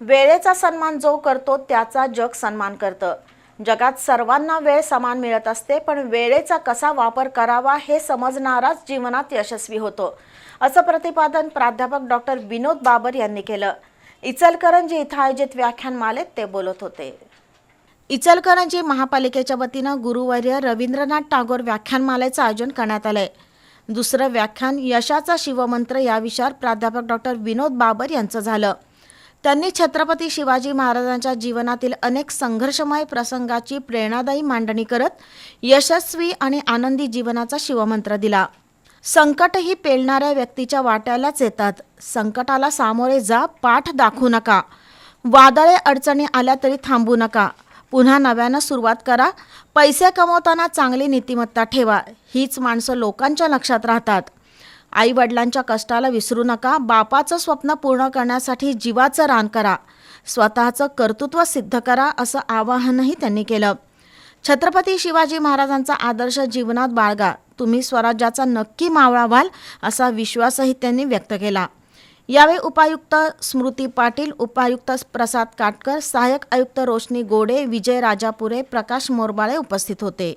वेळेचा सन्मान जो करतो त्याचा जग सन्मान करतं. जगात सर्वांना वेळ समान मिळत असते पण वेळेचा कसा वापर करावा हे समजणाराच जीवनात यशस्वी होतो. असं प्रतिपादन प्राध्यापक डॉक्टर विनोद बाबर यांनी केलं. इचलकरंजी इथं आयोजित व्याख्यानमालेत ते बोलत होते. इचलकरंजी महापालिकेच्या वतीनं गुरुवर्य रवींद्रनाथ टागोर व्याख्यानमालेचं आयोजन करण्यात आलंय. दुसरं व्याख्यान यशाचा शिवमंत्र या विषयावर प्राध्यापक डॉक्टर विनोद बाबर यांचं झालं. त्यांनी छत्रपती शिवाजी महाराजांच्या जीवनातील अनेक संघर्षमय प्रसंगाची प्रेरणादायी मांडणी करत यशस्वी आणि आनंदी जीवनाचा शिवमंत्र दिला. संकट ही पेलणाऱ्या व्यक्तीच्या वाट्यालाच येतात. संकटाला सामोरे जा पाठ दाखवू नका. वादळे अडचणी आल्या तरी थांबू नका. पुन्हा नव्यानं सुरुवात करा. पैसे कमवताना चांगली नीतिमत्ता ठेवा. हीच माणसं लोकांच्या लक्षात राहतात. आई वडिलांच्या कष्टाला विसरू नका बापाचं स्वप्न पूर्ण करण्यासाठी जीवाचं रान करा स्वतःचं कर्तृत्व सिद्ध करा असं आवाहनही त्यांनी केलं. छत्रपती शिवाजी महाराजांचा आदर्श जीवनात बाळगा तुम्ही स्वराज्याचा नक्की मावळा व्हाल असा विश्वासही त्यांनी व्यक्त केला. यावेळी उपायुक्त स्मृती पाटील उपायुक्त प्रसाद काटकर सहाय्यक आयुक्त रोशनी गोडे विजय राजापुरे प्रकाश मोरबाळे उपस्थित होते.